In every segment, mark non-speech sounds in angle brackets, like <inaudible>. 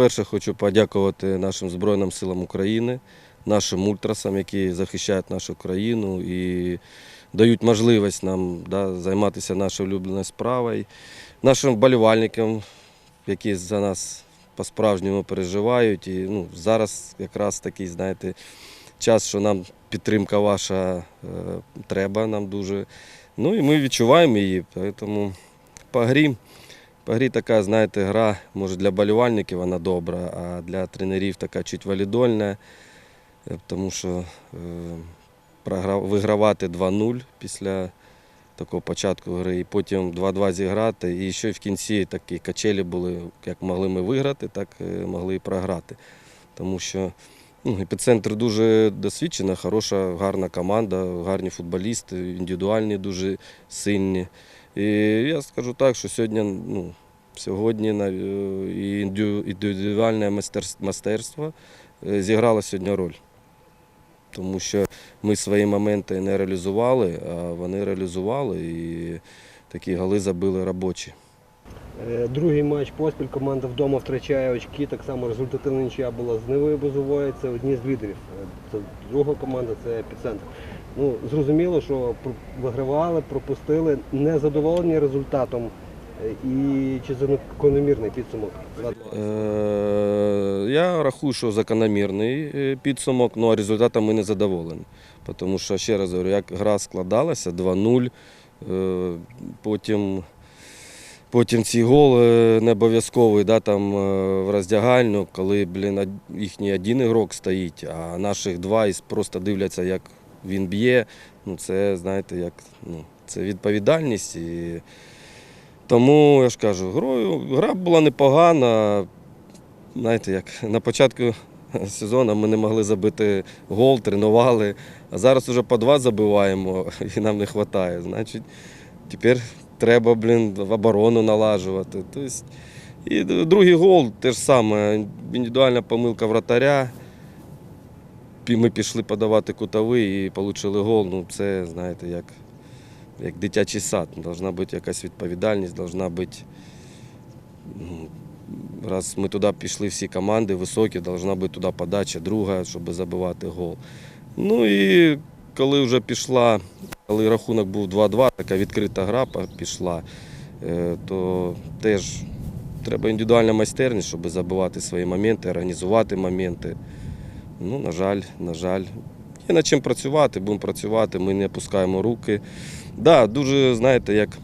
по-перше, хочу подякувати нашим Збройним силам України, нашим ультрасам, які захищають нашу країну і дають можливість нам да, займатися нашою улюбленою справою, нашим вболівальникам, які за нас по-справжньому переживають. І ну, зараз якраз такий, знаєте, час, що нам підтримка ваша е, треба нам дуже. Ну і ми відчуваємо її. Тому по грі, по грі така, знаєте, гра, може для болівальників вона добра, а для тренерів така чуть валідольна, е, тому що е, вигравати 2-0 після такого початку гри, і потім 2-2 зіграти. І ще в кінці такі качелі були, як могли ми виграти, так е, могли і програти. Тому що ну, епіцентр дуже досвідчена, хороша, гарна команда, гарні футболісти, індивідуальні дуже сильні. І я скажу так, що сьогодні, ну, сьогодні е, індивідуальне мастерство е, зіграло сьогодні роль. Тому що ми свої моменти не реалізували, а вони реалізували і такі голи забили робочі. Е, Другий матч поспіль команда вдома втрачає очки. Так само результативна нічия була з Нивою Бузовою. Це одні з лідерів. Е, Це друга команда це епіцентр. Ну, зрозуміло, що вигравали, пропустили, не задоволені результатом. Е, І чи закономірний підсумок? Я рахую, що закономірний підсумок, ну а результатом ми не задоволені. Тому що, ще раз говорю, як гра складалася 2-0, е, потім, потім цей гол не обов'язковий да, там, е, в роздягальню, коли блін, їхній один ігрок стоїть, а наших два і просто дивляться, як він б'є. Ну, це, знаєте, як, ну, це відповідальність. І... Тому я ж кажу, грою, гра була непогана. Знаєте, як на початку <laughs> сезону ми не могли забити гол, тренували, а зараз вже по два забиваємо <laughs> і нам не вистачає. Значить, тепер треба, блін, оборону налажувати. Тобто, і другий гол теж саме, індивідуальна помилка вратаря. Ми пішли подавати кутовий і отримали гол. Ну, це, знаєте, як, як дитячий сад. Должна бути якась відповідальність, должна бути. Раз ми туди пішли всі команди високі, должна бути туди подача друга, щоб забивати гол. Ну і коли вже пішла, коли рахунок був 2-2, така відкрита гра пішла, е, то теж треба індивідуальна майстерність, щоб забивати свої моменти, організувати моменти. Ну, на жаль, на жаль. Є над чим працювати, будемо працювати, ми не опускаємо руки. Да, дуже, знаєте, як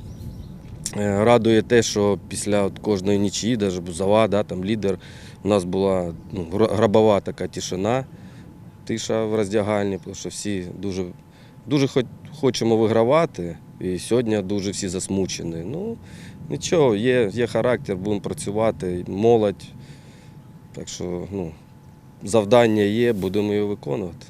е, радує те, що після от кожної нічії, навіть Бузова, да, там лідер, у нас була ну, грабова така тишина, тиша в роздягальні, тому що всі дуже, дуже хоч, хочемо вигравати. І сьогодні дуже всі засмучені. Ну, нічого, є, є характер, будемо працювати, молодь. Так що ну, завдання є, будемо його виконувати.